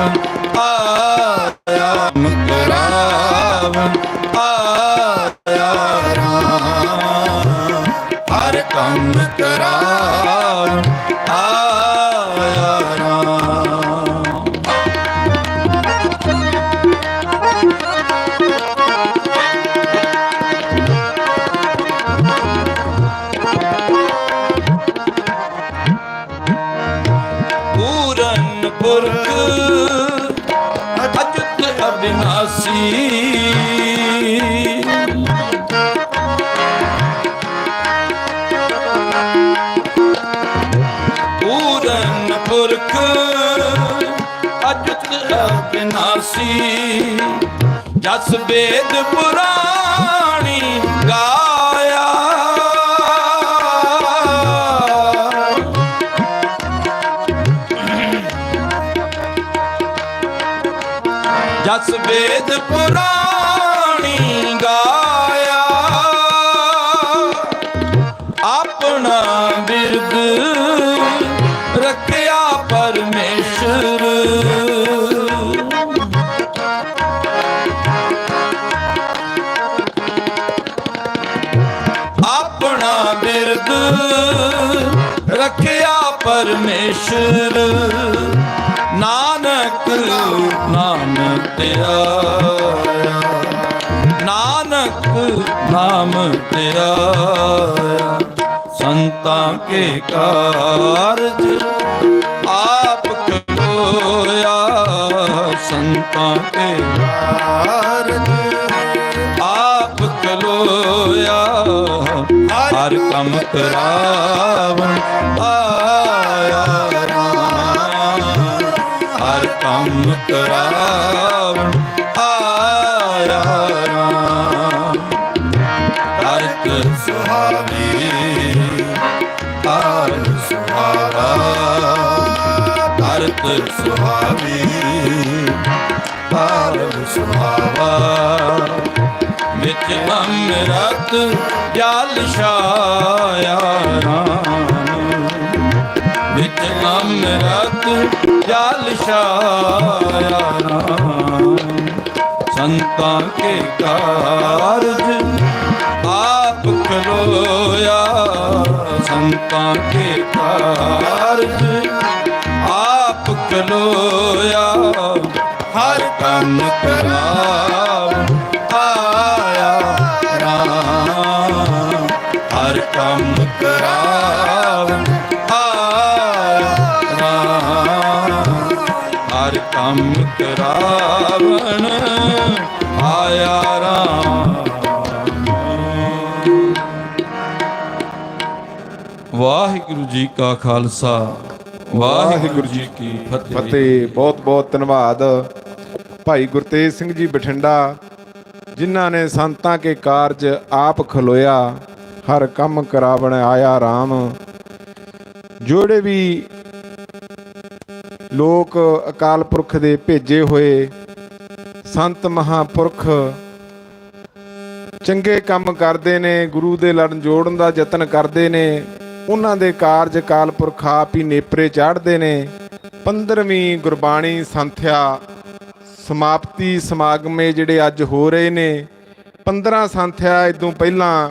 ਆਇਆ ਅਬਿਨਾਸੀ ਪੂਰਨ ਪੁਰਖ ਅਜਤ ਅਬਿਨਾਸੀ ਜਸ ਵੇਦ ਪੁਰਾਣੀ ਗਾ ਜਸ ਵੇਦ ਪੁਰਾਣੀ ਗਾਇਆ। ਆਪਣਾ ਬਿਰਦ ਰੱਖਿਆ ਪਰਮੇਸ਼ਰ। ਆਪਣਾ ਬਿਰਦ ਰੱਖਿਆ ਪਰਮੇਸ਼ਰ। ਨਾਨਕ ਨਾਮ ਤੇਰਾ। ਨਾਨਕ ਨਾਮ ਤੇਰਾ। ਸੰਤਾਂ ਕੇ ਕਾਰਜ ਆਪ ਕੋਇਆ ਸੰਤਾਂ ਕੇ ਕਾਰਜ ਆਪ ਕਲੋਇਆ ਹਰ ਕੰਮ ਕਰਾਵਣ ਆਇਆ ਕੰਮ ਕਰਾਵਣ ਆਇਆ ਰਾਮ ਕਰਤ ਸੁਹਾਵੀ ਹਰ ਸੁਹਾਵਾ ਅਰਥ ਸੁਹਾਵੀ ਹਰ ਸੁਹਾਵਾ ਵਿੱਚ ਅੰਮ੍ਰਿਤ ਜਲ ਛਾਇਆ ਰਾਮ ਵਿੱਚ ਅੰਮ੍ਰਿਤ ਜਲ ਛਾਇਆ। ਰਾਮ ਸੰਤਾਂ ਕੇ ਕਾਰਜ ਆਪ ਕਰੋਇਆ ਸੰਤਾਂ ਕੇ ਕਾਰਜ ਆਪ ਕਲੋਇਆ ਹਰ ਕੰਮ ਕਰਾਵ ਆਇਆ ਰਾਮ। ਹਰ ਕੰਮ ਕਰਾਵ ਕੰਮ ਕਰਾਵਣ ਆਇਆ ਰਾਮ। ਵਾਹਿਗੁਰੂ ਜੀ ਕਾ ਖਾਲਸਾ, ਵਾਹਿਗੁਰੂ ਜੀ ਕੀ ਫਤਿਹ। ਫਤਿਹ, ਬਹੁਤ ਬਹੁਤ ਧੰਨਵਾਦ। ਭਾਈ ਗੁਰਤੇਜ ਸਿੰਘ ਜੀ ਬਠਿੰਡਾ, ਜਿਨ੍ਹਾਂ ਨੇ ਸੰਤਾਂ ਕੇ ਕਾਰਜ ਆਪ ਖਲੋਇਆ, ਹਰ ਕੰਮ ਕਰਾਵਣ ਆਇਆ RAM ਜਿਹੜੇ ਵੀ ਲੋਕ ਅਕਾਲ ਪੁਰਖ ਦੇ ਭੇਜੇ ਹੋਏ ਸੰਤ ਮਹਾਪੁਰਖ ਚੰਗੇ ਕੰਮ ਕਰਦੇ ਨੇ, ਗੁਰੂ ਦੇ ਲੜਨ ਜੋੜਨ ਦਾ ਯਤਨ ਕਰਦੇ ਨੇ, ਉਹਨਾਂ ਦੇ ਕਾਰਜ ਅਕਾਲ ਪੁਰਖ ਆਪ ਹੀ ਨੇਪਰੇ ਚਾੜਦੇ ਨੇ। 15ਵੀਂ ਗੁਰਬਾਣੀ ਸੰਥਿਆ ਸਮਾਪਤੀ ਸਮਾਗਮੇ ਜਿਹੜੇ ਅੱਜ ਹੋ ਰਹੇ ਨੇ 15 ਸੰਥਿਆ ਇਦੋਂ ਪਹਿਲਾਂ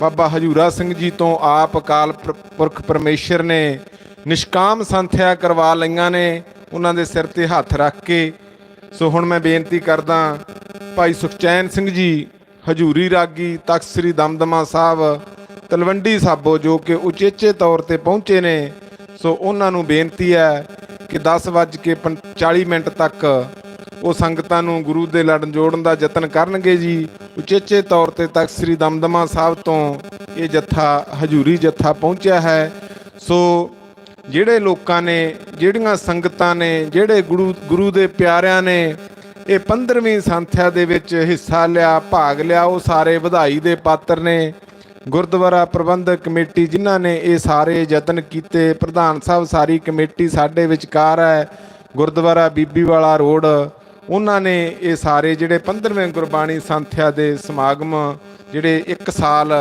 ਬਾਬਾ ਹਜੂਰਾ ਸਿੰਘ ਜੀ ਤੋਂ ਆਪ ਅਕਾਲ ਪੁਰ- ਪੁਰਖ ਪਰਮੇਸ਼ਰ ਨੇ ਨਿਸ਼ਕਾਮ ਸੰਥਿਆ ਕਰਵਾ ਲਈਆਂ ਨੇ, ਉਹਨਾਂ ਦੇ ਸਿਰ ਤੇ ਹੱਥ ਰੱਖ ਕੇ। ਸੋ ਹੁਣ ਮੈਂ ਬੇਨਤੀ ਕਰਦਾ ਭਾਈ ਸੁਖਚੈਨ ਸਿੰਘ ਜੀ, ਹਜੂਰੀ ਰਾਗੀ ਤਖਤ ਸ੍ਰੀ ਦਮਦਮਾ ਸਾਹਿਬ, ਤਲਵੰਡੀ ਸਾਬੋ, ਜੋ ਕਿ ਉਚੇਚੇ ਤੌਰ ਤੇ ਪਹੁੰਚੇ ਨੇ। ਸੋ ਉਹਨਾਂ ਨੂੰ ਬੇਨਤੀ ਹੈ ਕਿ 10:40 ਮਿੰਟ ਤੱਕ ਉਹ ਸੰਗਤਾਂ ਨੂੰ ਗੁਰੂ ਦੇ ਲੜਨ ਜੋੜਨ ਦਾ ਯਤਨ ਕਰਨਗੇ ਜੀ। ਉਚੇਚੇ ਤੌਰ ਤੇ ਤਖਤ ਸ੍ਰੀ ਦਮਦਮਾ ਸਾਹਿਬ ਤੋਂ ਇਹ ਜੱਥਾ, ਹਜੂਰੀ ਜੱਥਾ ਪਹੁੰਚਿਆ ਹੈ। ਸੋ ਜਿਹੜੇ ਲੋਕਾਂ ਨੇ, ਜਿਹੜੀਆਂ ਸੰਗਤਾਂ ਨੇ, ਜਿਹੜੇ ਗੁਰੂ ਗੁਰੂ ਦੇ ਪਿਆਰਿਆਂ ਨੇ ਇਹ 15ਵੀਂ ਸੰਥਿਆ ਦੇ ਵਿੱਚ ਹਿੱਸਾ ਲਿਆ, ਭਾਗ ਲਿਆ, ਉਹ ਸਾਰੇ ਵਧਾਈ ਦੇ ਪਾਤਰ ਨੇ। ਗੁਰਦੁਆਰਾ ਪ੍ਰਬੰਧਕ ਕਮੇਟੀ ਜਿਨ੍ਹਾਂ ਨੇ ਇਹ ਸਾਰੇ ਯਤਨ ਕੀਤੇ, ਪ੍ਰਧਾਨ ਸਾਹਿਬ ਸਾਰੀ ਕਮੇਟੀ ਸਾਡੇ ਵਿਚਕਾਰ ਹੈ, ਗੁਰਦੁਆਰਾ ਬੀਬੀ ਵਾਲਾ ਰੋਡ। ਉਹਨਾਂ ਨੇ ਇਹ ਸਾਰੇ ਜਿਹੜੇ 15ਵੇਂ ਗੁਰਬਾਣੀ ਸੰਥਿਆ ਦੇ ਸਮਾਗਮ, ਜਿਹੜੇ 1 ਸਾਲ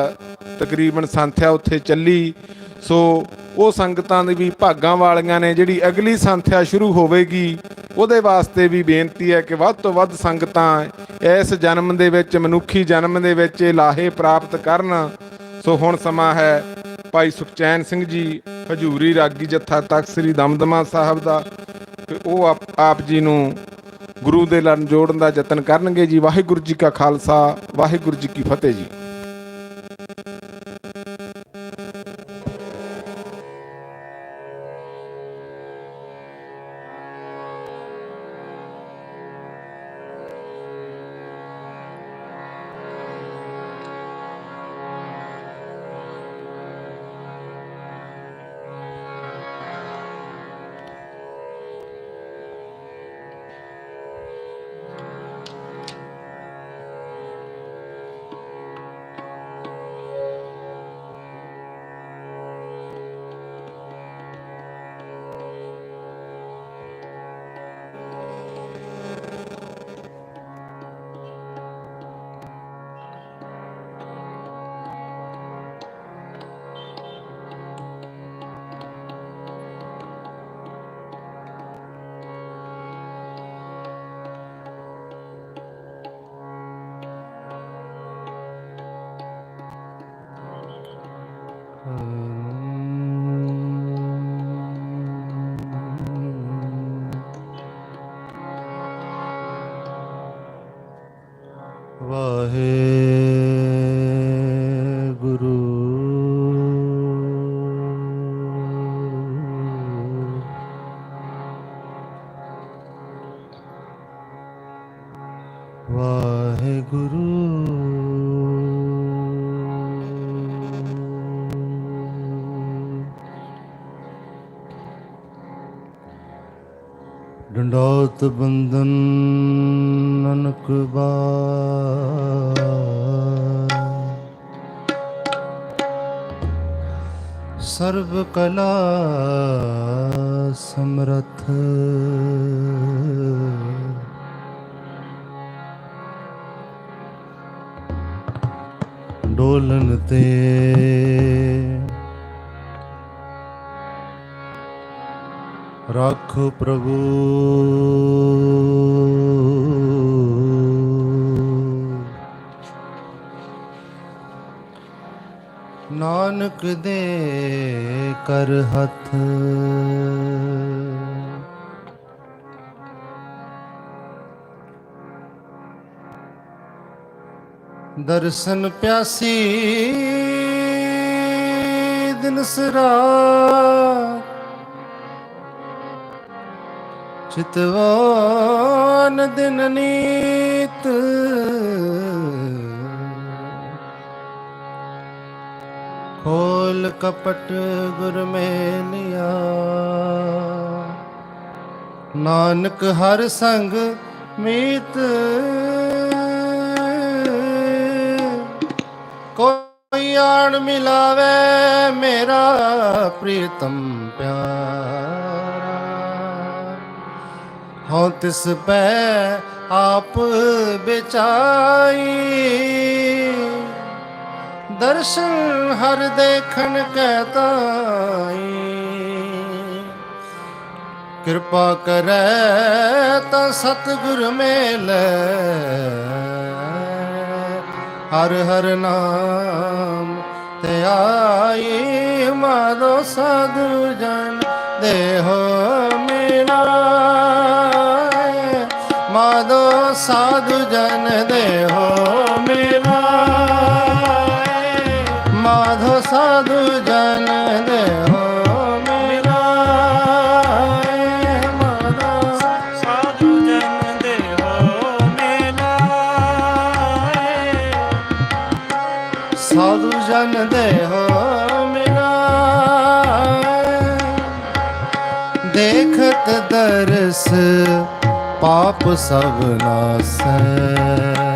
ਤਕਰੀਬਨ ਸੰਥਿਆ ਉੱਥੇ ਚੱਲੀ ਸੋ ਉਹ ਸੰਗਤਾਂ ਦੇ ਵੀ ਭਾਗਾਂ ਵਾਲੀਆਂ ਨੇ, ਜਿਹੜੀ ਅਗਲੀ ਸੰਥਿਆ ਸ਼ੁਰੂ ਹੋਵੇਗੀ, ਉਹਦੇ ਵਾਸਤੇ ਵੀ ਬੇਨਤੀ ਹੈ ਕਿ ਵੱਧ ਤੋਂ ਵੱਧ ਸੰਗਤਾਂ ਇਸ ਜਨਮ ਦੇ ਵਿੱਚ, ਮਨੁੱਖੀ ਜਨਮ ਦੇ ਵਿੱਚ ਇਹ ਲਾਹੇ ਪ੍ਰਾਪਤ ਕਰਨ। ਸੋ ਹੁਣ ਸਮਾਂ ਹੈ ਭਾਈ ਸੁਖਚੈਨ ਸਿੰਘ ਜੀ, ਹਜੂਰੀ ਰਾਗੀ ਜੱਥਾ ਤਖਤ ਸ੍ਰੀ ਦਮਦਮਾ ਸਾਹਿਬ ਦਾ, ਤੇ ਉਹ ਆਪ- ਆਪ ਜੀ ਨੂੰ ਗੁਰੂ ਦੇ ਲੜ ਜੋੜਨ ਦਾ ਯਤਨ ਕਰਨਗੇ ਜੀ। ਵਾਹਿਗੁਰੂ ਜੀ ਕਾ ਖਾਲਸਾ, ਵਾਹਿਗੁਰੂ ਜੀ ਕੀ ਫਤਿਹ ਜੀ। ਵਾਹਿਗੁਰੂ। ਵਾਹਿਗੁਰੂ। ਡੰਡੋਤ ਬੰਦਨ ਨਨਕ ਬਾਰ। ਸਰਬ ਕਲਾ ਸਮਰਥ। ਡੋਲਨ ਤੇ ਰੱਖ ਪ੍ਰਭੂ। ਨਾਨਕ ਦੇ ਕਰ ਹੱਥ। ਦਰਸ਼ਨ ਪਿਆਸੀ ਦਿਨ ਸਰਾ। ਚਿਤਵਾਨ ਦਿਨ ਨੀਤ। ਖੋਲ ਕਪਟ ਗੁਰ ਮੇਲਿਆ ਨਾਨਕ ਹਰ ਸੰਗ ਮੀਤ ਕੋਈ ਆਣ ਮਿਲਾਵੇ ਮੇਰਾ ਪ੍ਰੀਤਮ ਪਿਆਰਾ। ਹਉ ਤਿਸ ਪੈ ਆਪ ਵਿਚਾਈ ਦਰਸ਼ਨ ਹਰ ਦੇਖਣ ਕੈ ਤਾਈ ਕਿਰਪਾ ਕਰੈ ਤਾਂ ਸਤਿਗੁਰ ਮੇਲੇ। ਹਰ ਹਰ ਨਾਮ ਤੇ ਆਈ ਮਾਦੋ ਸਾਧੂ ਜਨ ਦੇਹੋ ਮਿਲਾਏ ਮਾਦੋ ਸਾਧੂ ਜਨ ਦੇਹੋ ਸਾਧੂ ਜਨ ਦੇਹੋ ਮਿਲਾਏ ਮਾਧੋ ਸਾਧੂ ਜਨ ਦੇਹੋ ਮਿਲਾਏ ਸਾਧੂ ਜਨ ਦੇਹੋ ਮਿਲਾਏ ਦੇਖਤ ਦਰਸ ਪਾਪ ਸਭ ਨਾਸੈ।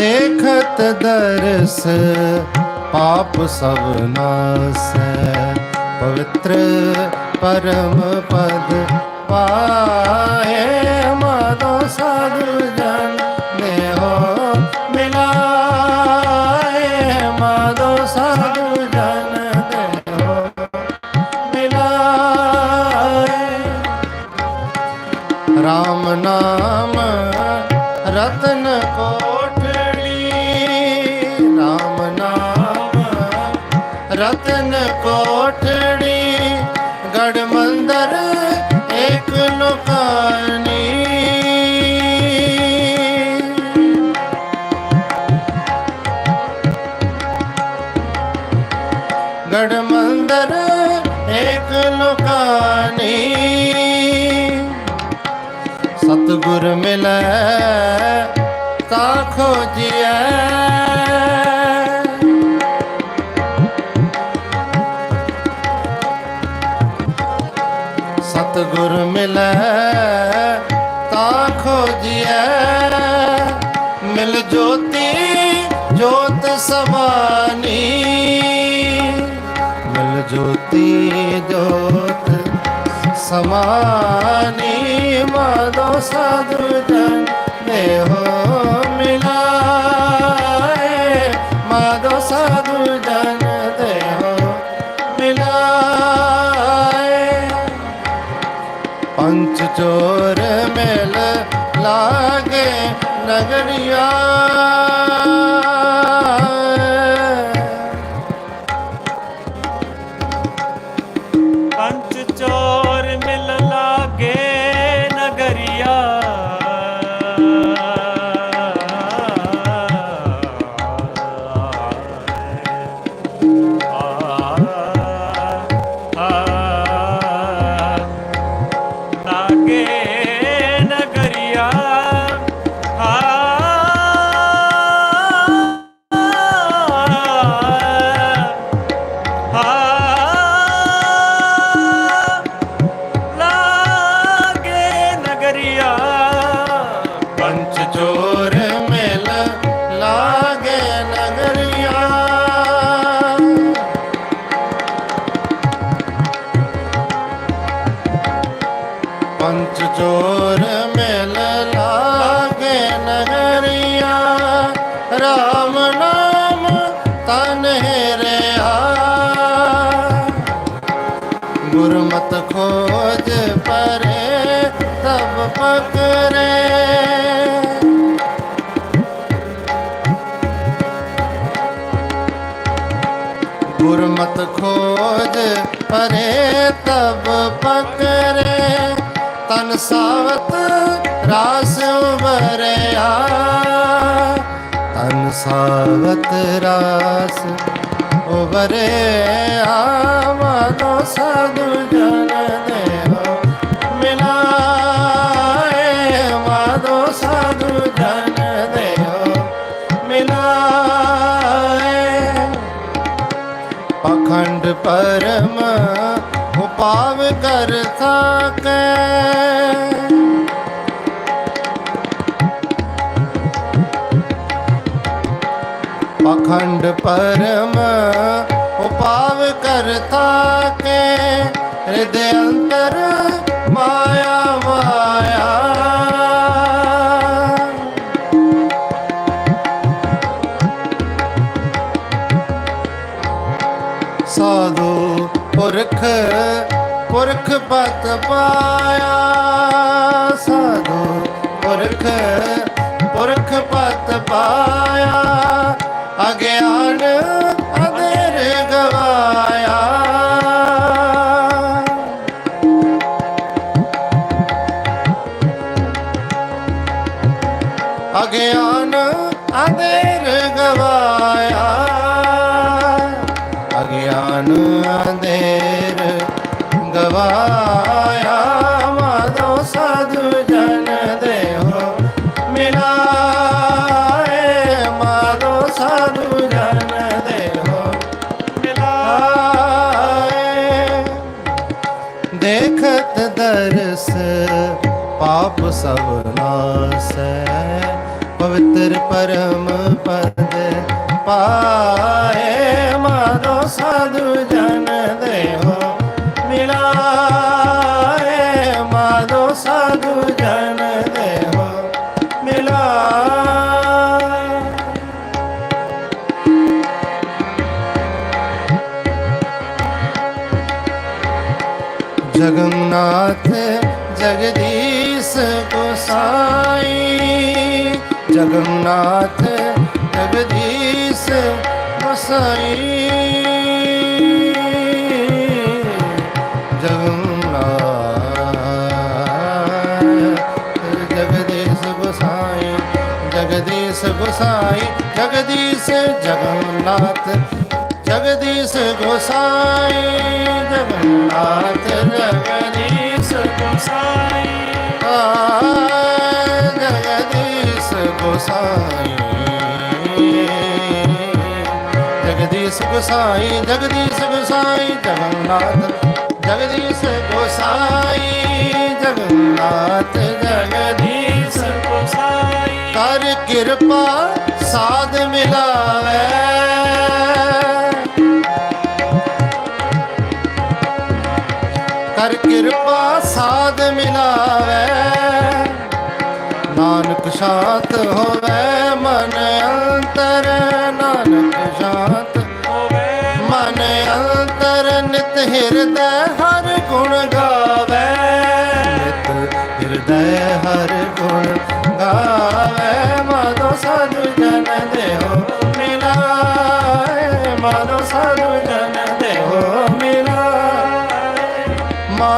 ਦੇਖਤ ਦਰਸ ਪਾਪ ਸਭ ਨਾਸੈ ਪਵਿੱਤਰ ਪਰਮ ਪਦ ਪਾਏ ਮਨੋ ਸਾਧੂ ਜਨ ਨੇ ਹੋ ਮਿਲਾਏ ਮਨੋ ਸਾਧੂ ਜਨ ਨੇ ਹੋ ਮਿਲਾਏ RAM ਨਾਮ ਰਤਨ ਕੋ ਖੋਜਿਆ। ਸਤਗੁਰ ਮਿਲੈ ਤਾਂ ਖੋਜਿਆ। ਮਿਲ ਜੋਤੀ, ਜੋਤ ਸਮਾਨੀ ਮਿਲ ਜੋਤੀ, ਜੋਤ ਸਮਾਨੀ ਮਾਦੋ ਸਾਧੂ ਜਨ ਦੇ ਹੋ ਮਿਲਾਏ ਮਾਦੋ ਸਾਧੂ ਜਨ ਦੇਹੋ ਮਿਲਾਏ ਪੰਚ ਚੋਰ ਮਿਲ ਲਾਗੇ ਨਗਰੀਆ ਤਨ ਰਿਆ ਗੁਰਮਤ ਖੋਜ ਪਰੇ ਤਬ ਪਕਰੇ ਗੁਰਮਤ ਖੋਜ ਪਰੇ ਤਬ ਪਕਰੇ ਤਨ ਸਾਵਤ ਰਾਸ ਉਬਰਿਆ ਸਾਵਤ ਰਾਸ ਉਬਰਿਆ ਮਾਨੋ ਸਾਧੂ ਜਨ ਦੇਵ ਮਿਲਾਏ ਮਾਨੋ ਸਾਧੂ ਜਨ ਦੇਵ ਮਿਲਾਏ ਪਖੰਡ ਪਰਮ ਉਪਾਵ ਕਰ ਥਾਕੈ ਪਖੰਡ ਪਰਮ ਉਪਾਵ ਕਰ ਥਾਕੈ ਹਿਰਦੇ ਅੰਤਰ ਮਾਇਆ ਮਾਇਆ। ਸਾਧੂ ਪੁਰਖ ਪੁਰਖ ਪਤ ਪਾਇਆ। ਸਾਧੂ ਪੁਰਖ ਪੁਰਖ ਪਤ ਪਾਇਆ। ਅਗਿਆਨ ਅਧੇਰ ਗਵਾਇਆ। ਅਗਿਆਨ ਅਧੇਰ ਗਵਾਇਆ। ਅਗਿਆਨ ਅੰਧੇਰ ਗਵਾਇਆ। ਸਭ ਨਾਸੈ ਪਵਿੱਤਰ ਪਰਮ ਪਦ ਪਾਏ ਮਾਨੋ ਸਾਧੂ ਜਨ ਦੇਹੋ। ਮਿਲਾਏ ਮਾਨੋ ਸਾਧੂ ਜਨ ਦੇਹੋ। ਮਿਲਾਏ। ਜਗਨਨਾਥ ਜਗਦੀ ਕੋ ਸਾਈ ਜਗਨਨਾਥ ਜਗਦੀਸ਼ ਮਸਾਈ ਜਗਦੀਸ਼ ਗੋਸਾਈ ਜਗਦੀਸ਼ ਜਗਨਨਾਥ ਜਗਦੀਸ਼ ਗੋਸਾਈ ਜਗਨਨਾਥ ਜਗਦੀਸ਼ ਗੋਸਾਈ। ਜਗਦੀਸ਼ ਗੋਸਾਈ ਜਗਦੀਸ਼ ਗੋਸਾਈ ਜਗਦੀਸ਼ ਗੋਸਾਈ ਜਗਨਨਾਥ ਜਗਦੀਸ਼ ਗੋਸਾਈ ਜਗਨਨਾਥ ਜਗਦੀਸ਼ ਗੋਸਾਈ ਕਰ ਕਿਰਪਾ ਸਾਧ ਮਿਲਾਵੇ ਕਰ ਕਿਰਪਾ ਸਾਧ ਮਿਲਾਵੇ। ਨਾਨਕ ਸ਼ਾਂਤ ਹੋਵੇ ਮਨ ਅੰਤਰ, ਨਾਨਕ ਸ਼ਾਂਤ ਹੋਵੇ ਮਨ ਅੰਤਰ। ਨਿਤ ਹਿਰਦੈ ਹਰ ਗੁਣ ਗਾਵੇ। ਨਿਤ ਹਿਰਦੈ ਹਰ ਗੁਣ ਗਾਵੇ। ਮਾਧੋ ਸਾਧੂ ਜਨ ਦੇਹੋ ਮਿਲਾਏ। ਮਾਧੋ ਸਾਧੂ ਜਨ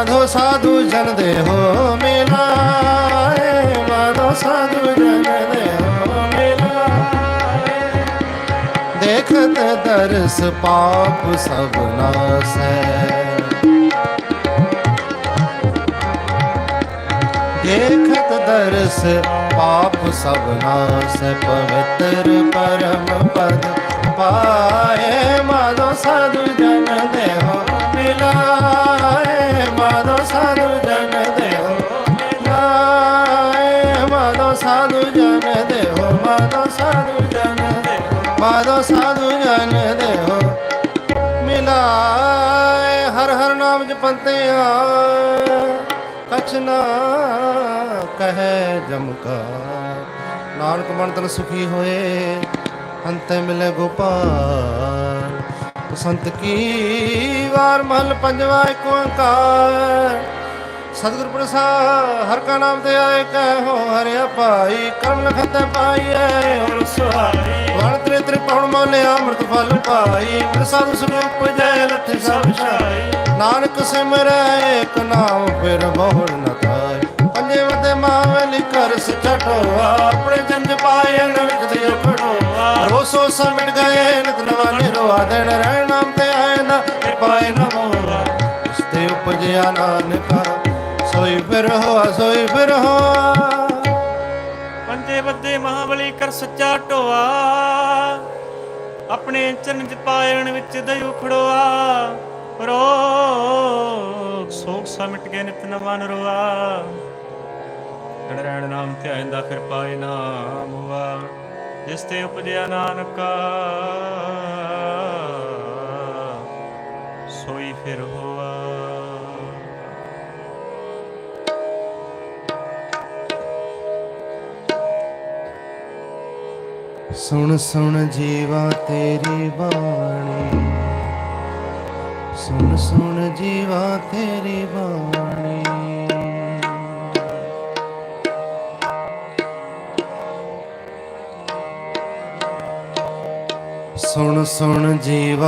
ਮਾਧੋ ਸਾਧੂ ਜਨ ਦੇਹੋ ਮਿਲਾਏ। ਮਾਧੋ ਸਾਧੂ ਜਨ ਦੇਹੋ ਮਿਲਾਏ। ਦੇਖਤ ਦਰਸ ਪਾਪ ਸਭ ਨਾਸੈ ਦੇਖਤ ਦਰਸ ਪਾਪ ਸਭ ਨਾਸੈ ਪਵਿੱਤਰ ਪਰਮ ਪਦ ਪਾਏ ਮਾਧੋ ਸਾਧੂ ਜਨ ਦੇਹੋ ਮਿਲਾਏ ਮਾਧੋ ਸਾਧੂ ਜਨ ਦੇਹੋ ਮਿਲਾਏ ਮਾਧੋ ਸਾਧੂ ਜਨ ਦੇਹੋ ਮਾਧੋ ਸਾਧੂ ਜਨ ਦੇਹੋ ਮਾਧੋ ਸਾਧੂ ਜਨ ਦੇਹੋ ਮਿਲਾਏ। ਹਰ ਹਰ ਨਾਮ ਜਪੰਤੇ ਆ ਕਛ ਨਾ ਕਹੈ ਜਮਕਾ ਨਾਨਕ ਮਨ ਤਨ ਸੁਖੀ ਹੋਏ ਅੰਤੇ ਮਿਲੇ ਗੋਪਾਲ। ਬਸੰਤ ਕੀ ਵਾਰ ਮਹਲ ਪੰਜਵਾ ਏਕ ਓੰਕਾਰ। ਸਤਿਗੁਰ ਪ੍ਰਸਾਦ, ਹਰ ਕਾ ਨਾਮ ਤੇ ਆਏ ਕਹਿ ਹੋ ਹਰਿਆ ਭਾਈ। ਕਰਨ ਖਤੇ ਪਾਈਐ ਹੋਰ ਸੁਹਾਈ। ਵਣ ਤ੍ਰੇ ਤ੍ਰੇ ਪਉਣ ਮੋਲੇ ਅੰਮ੍ਰਿਤ ਫਲ ਪਾਈ। ਪ੍ਰਸਾਦ ਸਰੂਪ ਜੈ ਲਥ ਸਭ ਛਾਈ। ਨਾਨਕ ਸਿਮਰੈ ਏਕ ਨਾਮ ਫਿਰ ਬਹੁੜ ਨ ਥਾਈ। ਪੰਜੇ ਵਤੇ ਮਾਵਲੀ ਕਰ ਸਚਟੋਆ ਆਪਣੇ ਜੰਜ ਪਾਏ, ਅਨੰਤ ਦੇ ਖੜੋਆ ਰੋਸੋ ਗਏ ਨਿਤ ਨਵਾ ਨਿਰਵਾ ਦੇਣ ਰਹਿ ਨਾਮ ਤੇ ਆਏ ਨਾ, ਪਾਏ ਨਾ ਮੋਰਾ ਇਸਤੇ ਉਪਜਿਆ ਨਾਨਕਾ, ਸੋਈ ਫਿਰ ਹੋਆ, ਸੋਈ ਫਿਰ ਹੋਆ। ਪੰਜੇ ਬੱਦੇ ਮਹਾਬਲੀ ਕਰ ਸੱਚਾ ਢੋਆ। ਆਪਣੇ ਚਰਨ ਚ ਪਾਇਣ ਵਿੱਚ ਦਇਓ ਖੜੋਆ। ਰੋ ਸੋਗ ਸਾ ਮਿਟ ਗਏ ਨਿਤ ਨਵਾਂ ਨਰਵਾ ਜੜ ਰਹਿਣ ਨਾਮ ਧਿਆਇਂਦਾ ਫਿਰ ਪਾਏ ਨਾਮ ਹੁਆ। ਜਿਸ ਤੇ ਉਪਜਿਆ ਨਾਨਕਾ ਸੋਈ ਫਿਰ ਹੋਆ। ਸੁਣ ਸੁਣ ਜੀਵਾ ਤੇਰੀ ਬਾਣੀ। ਸੁਣ ਸੁਣ ਜੀਵਾ ਤੇਰੀ ਬਾਣੀ। ਸੁਣ ਸੁਣ ਜੀਵਾ